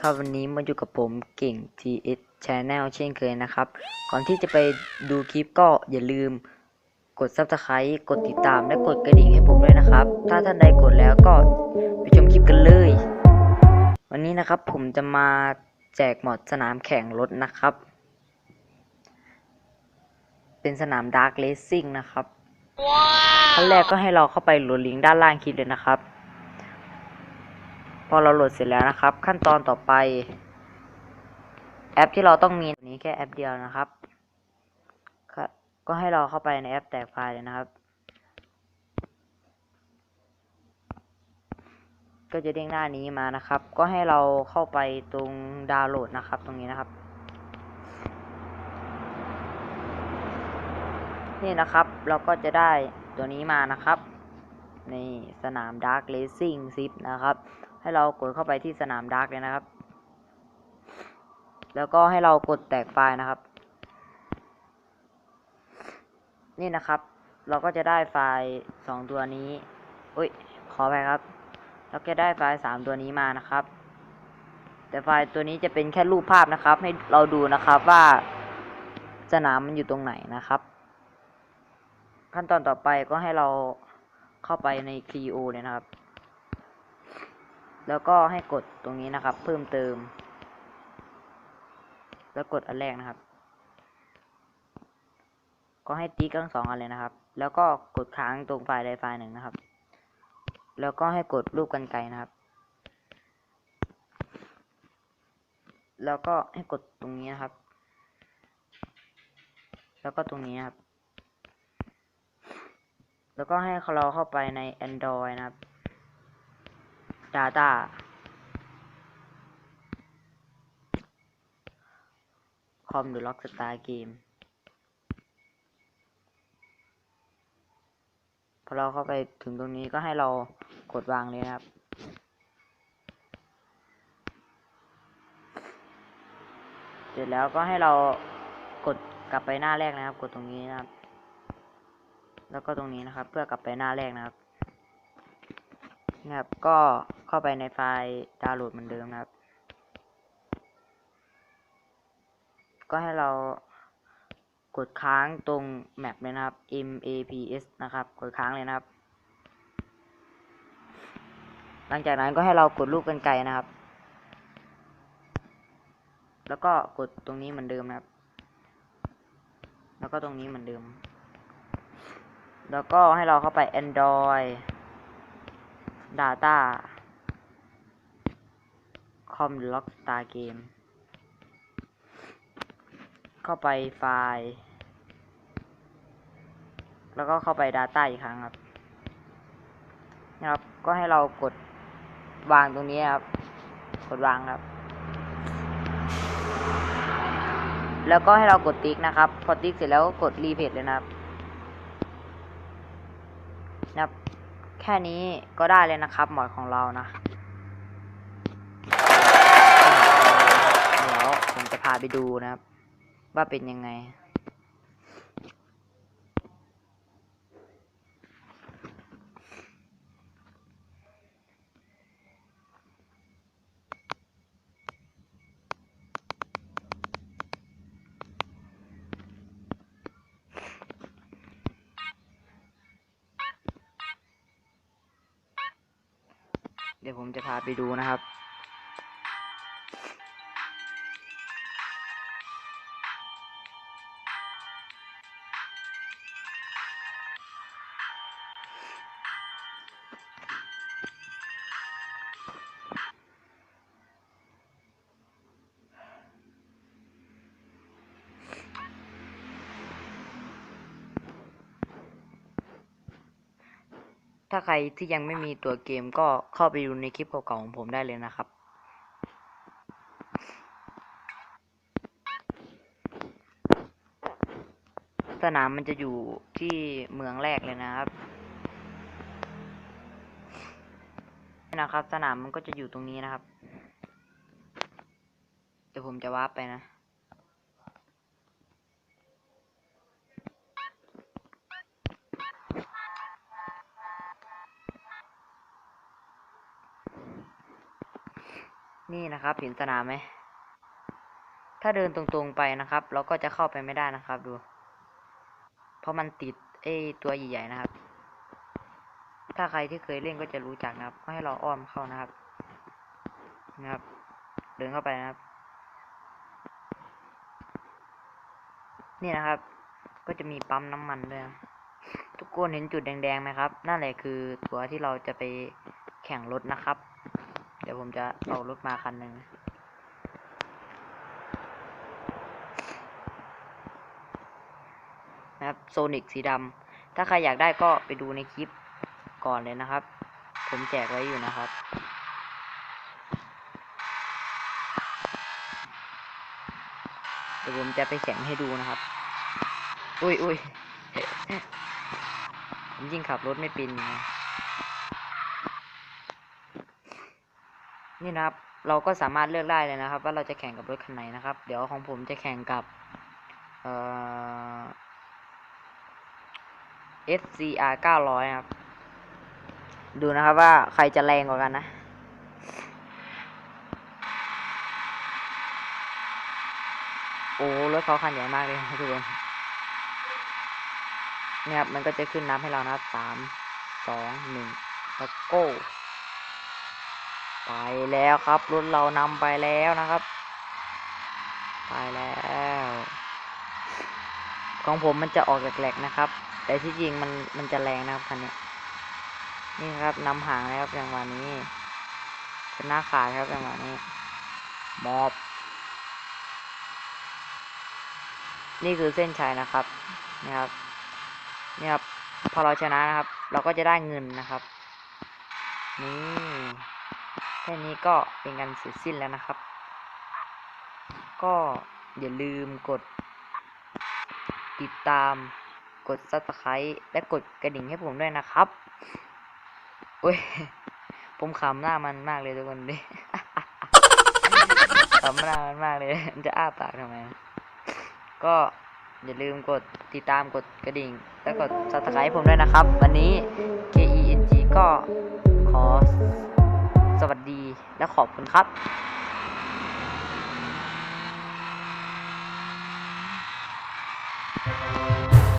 วัสดีครับวันนี้มาอยู่กับผมเก่ง TS Channel เช่นเคยนะครับ ก่อนที่จะไปดูคลิปก็อย่าลืมกด Subscribe กดติดตามและกดกระดิ่งให้ผมด้วยนะครับ ถ้าท่านใดกดแล้วก็ไปชมคลิปกันเลย วันนี้นะครับผมจะมาแจกหมอดสนามแข่งรถนะครับ เป็นสนาม Dark Racing นะครับ ขั้นแรกก็ให้เราเข้าไปโหลดลิงก์ด้านล่างคลิปเลยนะครับ พอเราโหลดเสร็จแล้วนะครับ ขั้นตอนต่อไป แอปที่เราต้องมีนี้แค่แอปเดียวนะครับ ก็ให้เราเข้าไปในแอปแตกไฟล์เลยนะครับ ก็จะเด้งหน้านี้มานะครับ ก็ให้เราเข้าไปตรงดาวน์โหลดนะครับ ตรงนี้นะครับ นี่นะครับเราก็จะได้ตัวนี้มานะครับ ในสนาม Dark Racing Zip นะครับ ให้เรากดเข้าไปที่สนาม Dark เลยนะครับ แล้วก็ให้เรากดแตกไฟล์นะครับ นี่นะครับ เราก็จะได้ไฟล์สองตัวนี้อุ้ยขอไปครับเราก็ได้ไฟล์สามตัวนี้มานะครับ แต่ไฟล์ตัวนี้จะเป็นแค่รูปภาพนะครับ ให้เราดูนะครับว่าสนามมันอยู่ตรงไหนนะครับ ขั้นตอนต่อไปก็ให้เราเข้าไปใน Clio เลยนะครับ แล้วก็ให้กดตรงนี้นะครับ เพิ่มเติม แล้วกดอันแรกนะครับ ก็ให้ติ๊กทั้งสองอันเลยนะครับ แล้วก็กดค้างตรงไฟล์ใดไฟล์หนึ่งนะครับ แล้วก็ให้กดรูปกันไกลนะครับ แล้วก็ให้กดตรงนี้นะครับ แล้วก็ตรงนี้นะครับ แล้วก็ให้เราเข้าไปใน Android นะครับ Data คอมหรือ Rockstar Game พอเราเข้าไปถึงตรงนี้ก็ให้เรากดวางเลยนะครับ เสร็จแล้วก็ให้เรากดกลับไปหน้าแรกนะครับ กดตรงนี้นะครับ แล้วก็ตรงนี้นะครับ เพื่อกลับไปหน้าแรกนะครับนะครับก็ เข้าไปในไฟล์ดาวน์โหลดเหมือนเดิมนะครับ ก็ให้เรากดค้างตรงแมปเลยนะครับ maps นะครับ กดค้างเลยนะครับ หลังจากนั้นก็ให้เรากดรูปกันไกลนะครับ แล้วก็กดตรงนี้เหมือนเดิมนะครับ แล้วก็ตรงนี้เหมือนเดิม แล้วก็ให้เราเข้าไป Android Data คอมหรือ Rockstar Game เข้าไปไฟล์ แล้วก็เข้าไป Data อีกครั้งครับนะครับ ก็ให้เรากดวางตรงนี้ครับ กดวางครับ แล้วก็ให้เรากดติ๊กนะครับ พอติ๊กเสร็จแล้วก็กดรีเพจเลยนะครับนะครับ แค่นี้ก็ได้เลยนะครับหมอดของเรานะ เดี๋ยวผม จะพาไปดูนะครับ ว่าเป็นยังไง เดี๋ยวผมจะพาไปดูนะครับ ถ้าใครที่ยังไม่มีตัวเกมก็เข้าไปดูในคลิปเก่าๆของผมได้เลยนะครับ สนามมันจะอยู่ที่เมืองแรกเลยนะครับนะครับ สนามมันก็จะอยู่ตรงนี้นะครับ เดี๋ยวผมจะวาร์ปไปนะ นี่นะครับเห็นสนามไหม ถ้าเดินตรงๆไปนะครับ เราก็จะเข้าไปไม่ได้นะครับดู เพราะมันติดไอ้ตัวใหญ่ๆนะครับ ถ้าใครที่เคยเล่นก็จะรู้จักนะครับก็ให้เราอ้อมเข้านะครับ นะครับ เดินเข้าไปนะครับ นี่นะครับ ก็จะมีปั๊มน้ำมันด้วยทุกคนเห็นจุดแดงๆไหมครับ นั่นแหละคือตัวที่เราจะไปแข่งรถนะครับ เดี๋ยวผมจะเอารถมาคันหนึ่งนะครับโซนิกสีดำถ้าใครอยากได้ก็ไปดูในคลิปก่อนเลยนะครับ ผมแจกไว้อยู่นะครับ เดี๋ยวผมจะไปแข่งให้ดูนะครับ อุ้ยอุ้ยผมยิ่งขับรถไม่เป็นไง นี่นะครับ เราก็สามารถเลือกได้เลยนะครับ ว่าเราจะแข่งกับรถคันไหนนะครับ เดี๋ยวของผมจะแข่งกับเอ่อ SCR 900ครับ ดูนะครับว่าใครจะแรงกว่ากันนะโอ้รถเขาคันใหญ่มากเลยครับทุกคนเนี่ยครับมันก็จะขึ้นนับให้เรานะสามสองหนึ่งแล้วโก้ ไปแล้วครับรถเรานำไปแล้วนะครับ ไปแล้ว ของผมมันจะออกแหลกๆนะครับ แต่ที่จริงมันมันจะแรงนะครับคันนี้นี่ครับนำห่างแล้วครับจังหวะนี้ชนะขาดครับจังหวะนี้มอบ นี่คือเส้นชัยนะครับนะครับนี่ครับพอเราชนะนะครับ เราก็จะได้เงินนะครับ นี่ ค่นี้ก็เป็นการเสร็จสิ้นแล้วนะครับ ก็อย่าลืมกด ติดตามกด subscribe และกดกระดิ่งให้ผมด้วยนะครับโอ้ย ผมขำหน้ามันมากเลยทุกคนดิขำหน้ามันมากเลยมันจะอ้าปากทำไม ก็อย่าลืมกดติดตามกดกระดิ่ง และกด subscribe ผมด้วยนะครับ วันนี้ KENG ก็ขอ สวัสดีและขอบคุณครับเ